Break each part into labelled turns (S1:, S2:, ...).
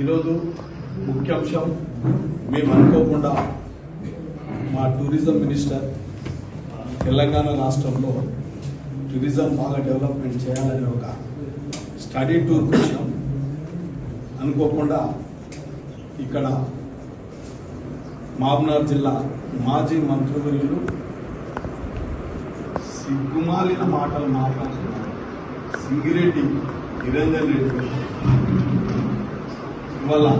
S1: ఈరోజు ముఖ్యాంశం మేము అనుకోకుండా మా టూరిజం మినిస్టర్ తెలంగాణ రాష్ట్రంలో టూరిజం బాగా డెవలప్మెంట్ చేయాలని ఒక స్టడీ టూర్ కోసం అనుకోకుండా ఇక్కడ మామ్నార్ జిల్లా మాజీ మంత్రివర్యులు సిగ్గుమాలిన మాటలు మాట్లాడుతున్నారు. సింగిరెడ్డి నిరంజన్ రెడ్డి. గారు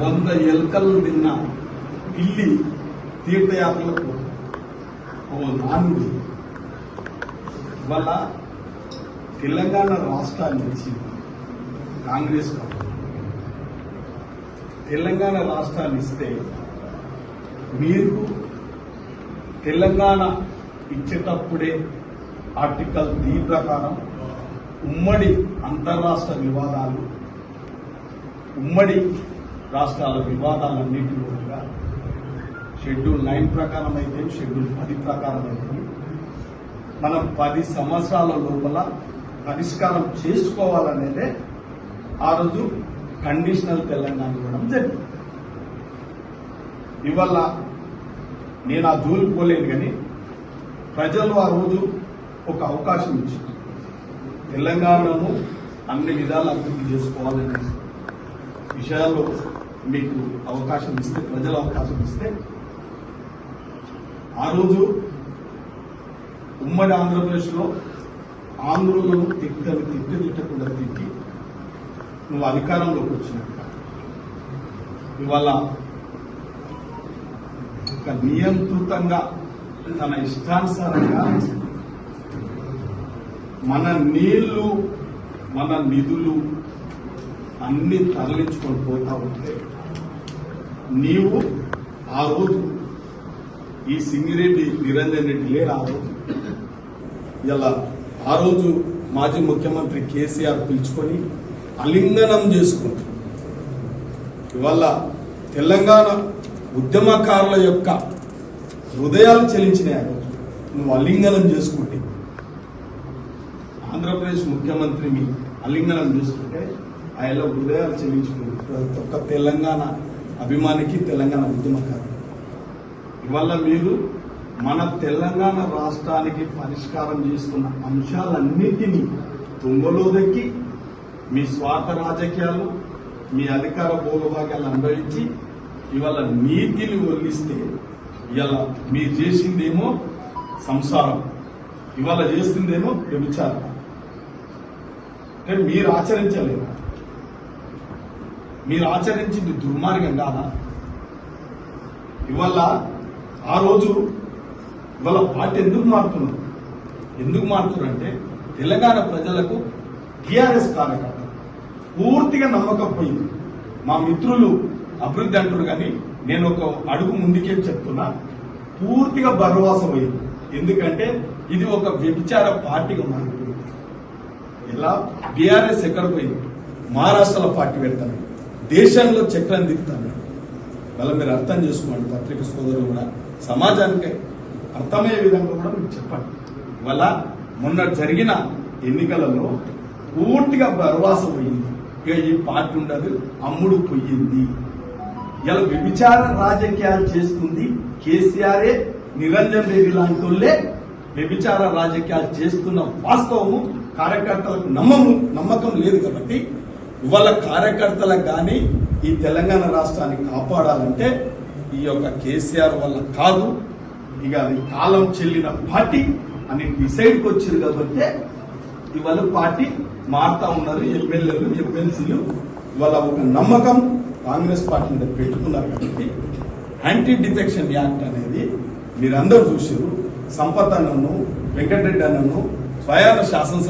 S1: వంద ఎలకలను నిన్న పిల్లి తీర్థయాత్రలకు ఓ నానుడి. వల్ల తెలంగాణ రాష్ట్రాన్ని ఇచ్చింది కాంగ్రెస్ తెలంగాణ రాష్ట్రాన్ని ఇస్తే మీరు తెలంగాణ ఇచ్చేటప్పుడే ఆర్టికల్ డి ప్రకారం ఉమ్మడి అంతర్రాష్ట్ర వివాదాలు ఉమ్మడి రాష్ట్రాల వివాదాలన్నింటి కూడా షెడ్యూల్ నైన్ ప్రకారం అయితే షెడ్యూల్ పది ప్రకారం అయితే మనం పది సంవత్సరాల లోపల పరిష్కారం చేసుకోవాలనేదే ఆ రోజు కండిషనల్ తెలంగాణ ఇవ్వడం జరిగింది. ఇవల్ల నేను ఆ జూలు పోలేను కానీ ప్రజలు ఆ రోజు ఒక అవకాశం ఇచ్చింది తెలంగాణను అన్ని విధాలు అభివృద్ధి చేసుకోవాలనేది. విషయాల్లో మీకు అవకాశం ఇస్తే ప్రజలు అవకాశం ఇస్తే ఆ రోజు ఉమ్మడి ఆంధ్రప్రదేశ్లో ఆంధ్రులను తిట్టని తిట్టి తిట్టకుండా తిట్టి నువ్వు అధికారంలోకి వచ్చినాక ఇవాళ ఒక నియంత్రితంగా తన ఇష్టానుసారంగా మన నీళ్ళు మన నిధులు అన్ని తరలించుకొని పోతా ఉంటే నీవు ఆ రోజు ఈ సింగిరెడ్డి నిరంజన్ రెడ్డి లేరు ఆ రోజు. ఇలా ఆ రోజు మాజీ ముఖ్యమంత్రి కేసీఆర్ పిలుచుకొని అలింగనం చేసుకుంటూ. ఇవాళ తెలంగాణ ఉద్యమకారుల యొక్క హృదయాలు చెలించినాయి ఆ రోజు. నువ్వు అలింగనం చేసుకుంటే. ఆంధ్రప్రదేశ్ ముఖ్యమంత్రిని అలింగనం చేసుకుంటే ఆయన హృదయాలు చెల్లించుకుంది ప్రతి ఒక్క తెలంగాణ అభిమానికి తెలంగాణ ఉద్యమకారు ఇవల్ల మీరు మన తెలంగాణ రాష్ట్రానికి పరిష్కారం చేసుకున్న అంశాలన్నిటినీ తుంగలో దక్కి మీ స్వార్థ రాజకీయాలు మీ అధికార భోగభాగ్యాలు అనుభవించి ఇవాళ నీతిని వదిలిస్తే ఇవాళ మీరు చేసిందేమో సంసారం ఇవాళ చేసిందేమో వ్యభిచారం. అంటే మీరు ఆచరించలేరు. మీరు ఆచరించింది దుర్మార్గం కాదా? ఇవాళ ఆ రోజు ఇవాళ పార్టీ ఎందుకు మారుతున్నారు? ఎందుకు మారుతున్నారంటే తెలంగాణ ప్రజలకు టీఆర్ఎస్ కార్యకర్త పూర్తిగా నమ్మకం పోయింది. మా మిత్రులు అభివృద్ధి అంటారు కానీ నేను ఒక అడుగు ముందుకే చెప్తున్నా పూర్తిగా భరవాసం అయింది ఎందుకంటే ఇది ఒక వ్యభిచార పార్టీగా మారిపోయింది. ఇలా బీఆర్ఎస్ ఎక్కడ పోయింది? మహారాష్ట్రలో పార్టీ పెడతాను దేశంలో చక్రం దిగుతాను వాళ్ళ మీరు అర్థం చేసుకోండి పత్రిక సోదరులు కూడా. సమాజానికి అర్థమయ్యే విధంగా కూడా మీరు చెప్పండి. వల్ల మొన్న జరిగిన ఎన్నికలలో పూర్తిగా బర్వాసం పోయింది. ఇక ఈ పార్టీ ఉండదు అమ్ముడు పోయింది. ఇలా వ్యభిచార రాజకీయాలు చేస్తుంది కేసీఆరే నిరంజన్ రెడ్డి లాంటి వాళ్ళే వ్యభిచార రాజకీయాలు చేస్తున్న వాస్తవము కార్యకర్తలకు నమ్మము నమ్మకం లేదు కాబట్టి ఇవాళ కార్యకర్తలకు కానీ ఈ తెలంగాణ రాష్ట్రాన్ని కాపాడాలంటే ఈ యొక్క కేసీఆర్ వల్ల కాదు. ఇక అది కాలం చెల్లిన పార్టీ అని డిసైడ్కి వచ్చారు కాబట్టి ఇవాళ పార్టీ మారుతా ఉన్నారు. ఎమ్మెల్యేలు ఎమ్మెల్సీలు. ఇవాళ ఒక నమ్మకం కాంగ్రెస్ పార్టీ మీద పెట్టుకున్నారు కాబట్టి యాంటీ డిఫెక్షన్ యాక్ట్ అనేది మీరందరూ చూసారు సంపత్ అన్నను వెంకటరెడ్డి అన్నను స్వయాన శాసనసభ